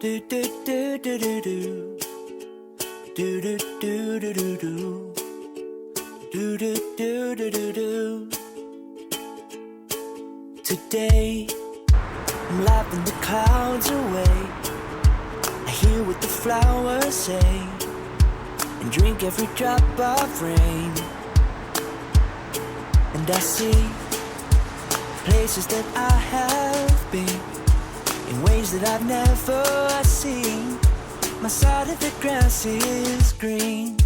Do do do do do do. Do do do do do do. Do do do do do do. Today, I'm laughing the clouds away. I hear what the flowers say and drink every drop of rain. And I see places that I have been in ways that I've never seen. My side of the grass is green.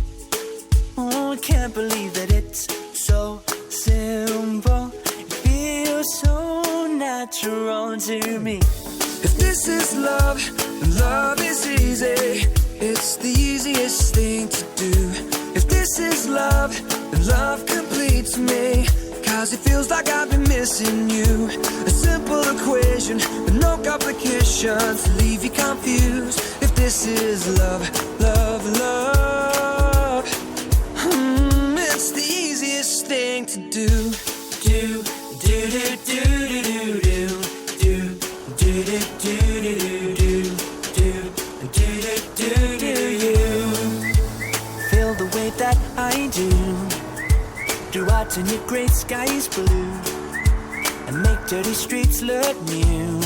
Oh, I can't believe that it's so simple. It feels so natural to me. If this is love, then love is easy. It's the easiest thing to do. If this is love, then love completes me. Cause it feels like I've been missing you. A simple equation with no complications leave you confused. If this is love, love, love. Hmm, it's the easiest thing to. Do, turn your gray skies blue and make dirty streets look new?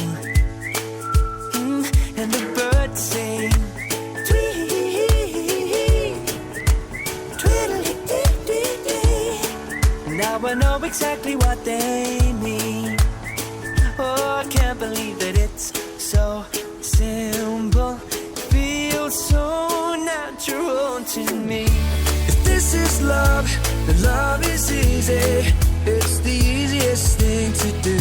Mm, and the birds sing. Now I know exactly what they mean. Oh, I can't believe that it's so simple. Feels so natural to me. If this is love, then love is easy. It's the easiest thing to do.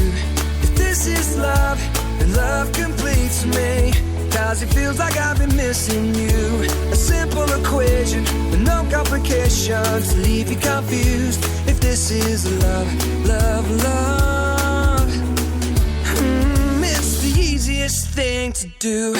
If this is love, then love completes me. Cause it feels like I've been missing you. A simple equation with no complications to leave you confused. If this is love, love, love. Hmm, it's the easiest thing to. Do,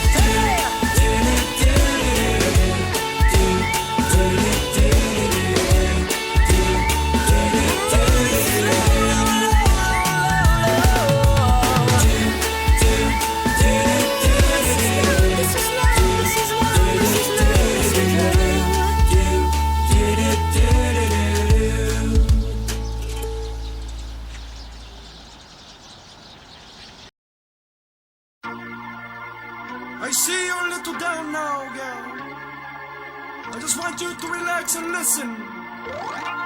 Hey! Just want you to relax and listen.